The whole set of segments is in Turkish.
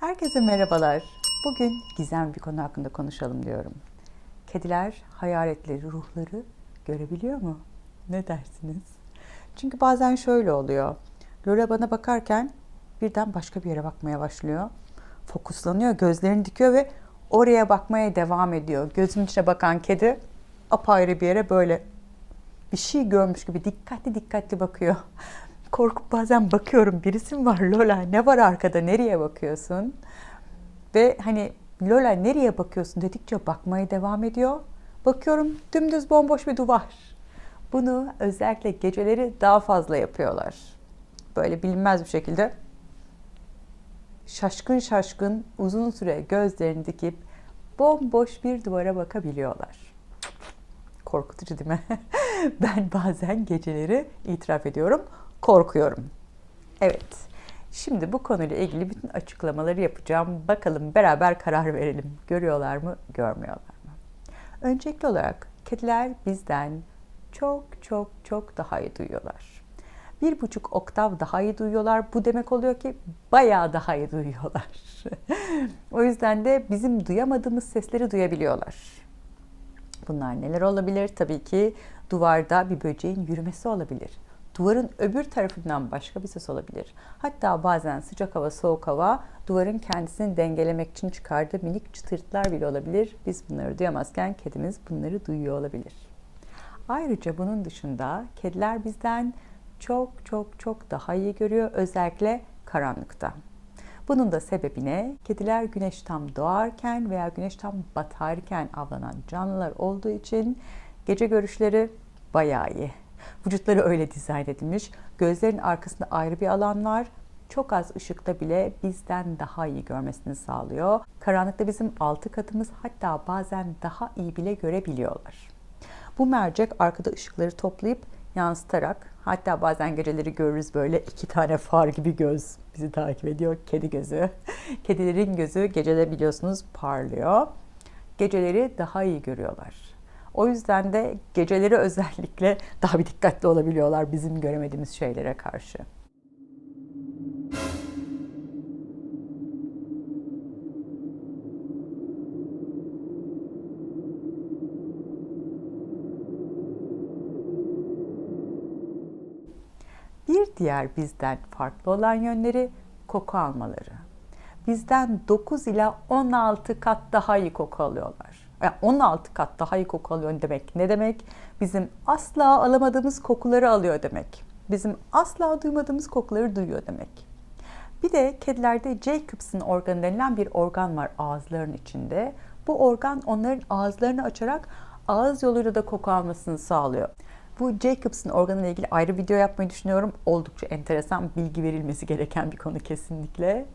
Herkese merhabalar. Bugün gizem bir konu hakkında konuşalım diyorum. Kediler hayaletleri, ruhları görebiliyor mu? Ne dersiniz? Çünkü bazen şöyle oluyor. Lola bana bakarken birden başka bir yere bakmaya başlıyor. Fokuslanıyor, gözlerini dikiyor ve oraya bakmaya devam ediyor. Gözümün içine bakan kedi apayrı bir yere böyle bir şey görmüş gibi dikkatli dikkatli bakıyor. Korkup bazen bakıyorum birisi mi var Lola ne var arkada nereye bakıyorsun? Ve hani Lola nereye bakıyorsun dedikçe bakmaya devam ediyor. Bakıyorum dümdüz bomboş bir duvar. Bunu özellikle geceleri daha fazla yapıyorlar. Böyle bilinmez bir şekilde şaşkın şaşkın uzun süre gözlerini dikip bomboş bir duvara bakabiliyorlar. Korkutucu değil mi? ben bazen geceleri itiraf ediyorum, korkuyorum. Evet. Şimdi bu konuyla ilgili bütün açıklamaları yapacağım. Bakalım beraber karar verelim. Görüyorlar mı, görmüyorlar mı? Öncelikli olarak kediler bizden çok çok çok daha iyi duyuyorlar. Bir buçuk oktav daha iyi duyuyorlar. Bu demek oluyor ki bayağı daha iyi duyuyorlar. o yüzden de bizim duyamadığımız sesleri duyabiliyorlar. Bunlar neler olabilir? Tabii ki duvarda bir böceğin yürümesi olabilir. Duvarın öbür tarafından başka bir ses olabilir. Hatta bazen sıcak hava, soğuk hava duvarın kendisini dengelemek için çıkardığı minik çıtırtılar bile olabilir. Biz bunları duyamazken kedimiz bunları duyuyor olabilir. Ayrıca bunun dışında kediler bizden çok çok çok daha iyi görüyor özellikle karanlıkta. Bunun da sebebi ne? Kediler güneş tam doğarken veya güneş tam batarken avlanan canlılar olduğu için gece görüşleri bayağı iyi. Vücutları öyle dizayn edilmiş. Gözlerin arkasında ayrı bir alan var. Çok az ışıkta bile bizden daha iyi görmesini sağlıyor. Karanlıkta bizim altı katımız hatta bazen daha iyi bile görebiliyorlar. Bu mercek arkada ışıkları toplayıp yansıtarak hatta bazen geceleri görürüz böyle iki tane far gibi göz bizi takip ediyor. Kedi gözü. Kedilerin gözü geceleri biliyorsunuz parlıyor. Geceleri daha iyi görüyorlar. O yüzden de geceleri özellikle daha bir dikkatli olabiliyorlar bizim göremediğimiz şeylere karşı. Bir diğer bizden farklı olan yönleri koku almaları. Bizden 9 ila 16 kat daha iyi koku alıyorlar. Yani 16 kat daha iyi koku alıyor demek ne demek? Bizim asla alamadığımız kokuları alıyor demek. Bizim asla duymadığımız kokuları duyuyor demek. Bir de kedilerde Jacobs'ın organı denilen bir organ var ağızlarının içinde. Bu organ onların ağızlarını açarak ağız yoluyla da koku almasını sağlıyor. Bu Jacobs'ın organıyla ilgili ayrı video yapmayı düşünüyorum. Oldukça enteresan bilgi verilmesi gereken bir konu kesinlikle.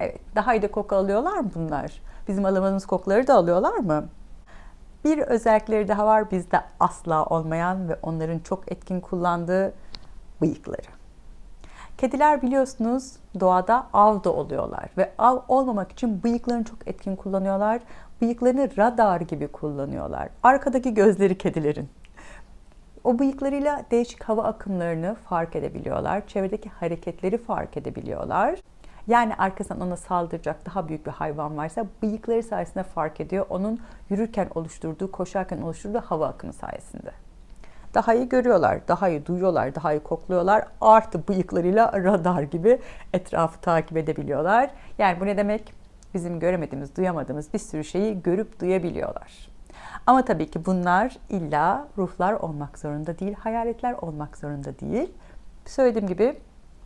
Evet, daha iyi de koku alıyorlar mı bunlar? Bizim alamadığımız kokuları da alıyorlar mı? Bir özellikleri daha var bizde asla olmayan ve onların çok etkin kullandığı bıyıkları. Kediler biliyorsunuz doğada avda oluyorlar ve av olmamak için bıyıklarını çok etkin kullanıyorlar. Bıyıklarını radar gibi kullanıyorlar. Arkadaki gözleri kedilerin. O bıyıklarıyla değişik hava akımlarını fark edebiliyorlar. Çevredeki hareketleri fark edebiliyorlar. Yani arkasından ona saldıracak daha büyük bir hayvan varsa bıyıkları sayesinde fark ediyor. Onun yürürken oluşturduğu, koşarken oluşturduğu hava akımı sayesinde. Daha iyi görüyorlar, daha iyi duyuyorlar, daha iyi kokluyorlar. Artı bıyıklarıyla radar gibi etrafı takip edebiliyorlar. Yani bu ne demek? Bizim göremediğimiz, duyamadığımız bir sürü şeyi görüp duyabiliyorlar. Ama tabii ki bunlar illa ruhlar olmak zorunda değil, hayaletler olmak zorunda değil. Söylediğim gibi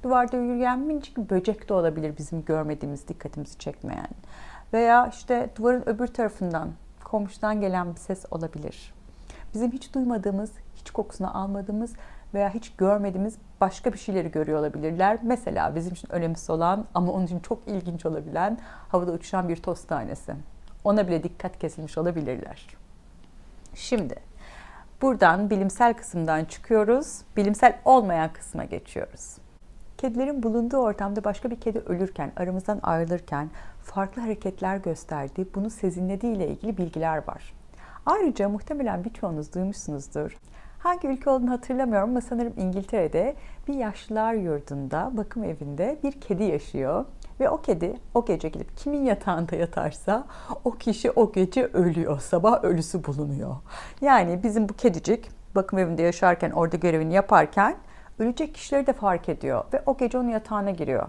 duvarda yürüyen minicik bir böcek de olabilir bizim görmediğimiz, dikkatimizi çekmeyen. Veya işte duvarın öbür tarafından, komşudan gelen bir ses olabilir. Bizim hiç duymadığımız, hiç kokusunu almadığımız veya hiç görmediğimiz başka bir şeyleri görüyor olabilirler. Mesela bizim için önemsiz olan ama onun için çok ilginç olabilen havada uçuşan bir toz tanesi. Ona bile dikkat kesilmiş olabilirler. Şimdi buradan bilimsel kısımdan çıkıyoruz, bilimsel olmayan kısma geçiyoruz. Kedilerin bulunduğu ortamda başka bir kedi ölürken, aramızdan ayrılırken farklı hareketler gösterdiği, bunu sezinlediği ile ilgili bilgiler var. Ayrıca muhtemelen birçoğunuz duymuşsunuzdur. Hangi ülke olduğunu hatırlamıyorum ama sanırım İngiltere'de bir yaşlılar yurdunda, bakım evinde bir kedi yaşıyor. Ve o kedi o gece gidip kimin yatağında yatarsa o kişi o gece ölüyor. Sabah ölüsü bulunuyor. Yani bizim bu kedicik bakım evinde yaşarken orada görevini yaparken ölecek kişileri de fark ediyor ve o gece onun yatağına giriyor.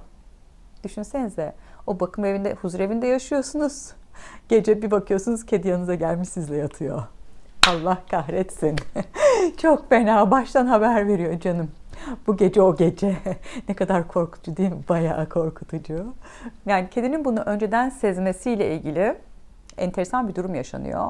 Düşünsenize o bakım evinde, huzur evinde yaşıyorsunuz. Gece bir bakıyorsunuz kedi yanınıza gelmiş sizle yatıyor. Allah kahretsin. Çok fena baştan haber veriyor canım. Bu gece o gece. ne kadar korkutucu değil mi? Bayağı korkutucu. Yani kedinin bunu önceden sezmesiyle ilgili enteresan bir durum yaşanıyor.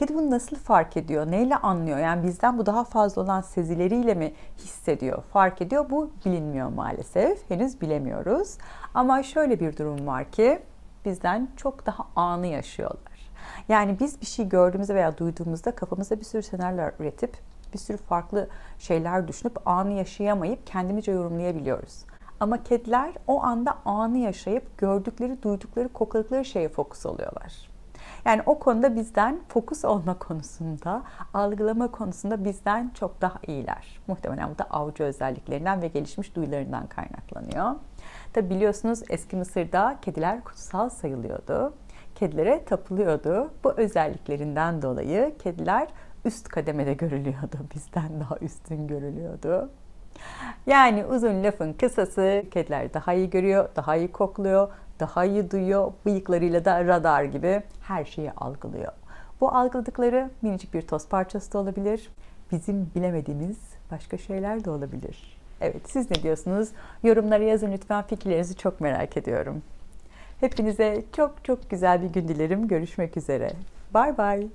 Kedi bunu nasıl fark ediyor? Neyle anlıyor? Yani bizden bu daha fazla olan sezileriyle mi hissediyor? Fark ediyor. Bu bilinmiyor maalesef. Henüz bilemiyoruz. Ama şöyle bir durum var ki bizden çok daha anı yaşıyorlar. Yani biz bir şey gördüğümüzde veya duyduğumuzda kafamızda bir sürü senaryolar üretip bir sürü farklı şeyler düşünüp anı yaşayamayıp kendimizce yorumlayabiliyoruz. Ama kediler o anda anı yaşayıp gördükleri, duydukları, kokladıkları şeye fokus oluyorlar. Yani o konuda bizden fokus olma konusunda, algılama konusunda bizden çok daha iyiler. Muhtemelen bu da avcı özelliklerinden ve gelişmiş duyularından kaynaklanıyor. Tabi biliyorsunuz eski Mısır'da kediler kutsal sayılıyordu. Kedilere tapılıyordu. Bu özelliklerinden dolayı kediler üst kademede görülüyordu. Bizden daha üstün görülüyordu. Yani uzun lafın kısası kediler daha iyi görüyor, daha iyi kokluyor, daha iyi duyuyor. Bıyıklarıyla da radar gibi her şeyi algılıyor. Bu algıladıkları minicik bir toz parçası da olabilir. Bizim bilemediğimiz başka şeyler de olabilir. Evet siz ne diyorsunuz? Yorumlara yazın lütfen fikirlerinizi çok merak ediyorum. Hepinize çok çok güzel bir gün dilerim. Görüşmek üzere. Bay bay.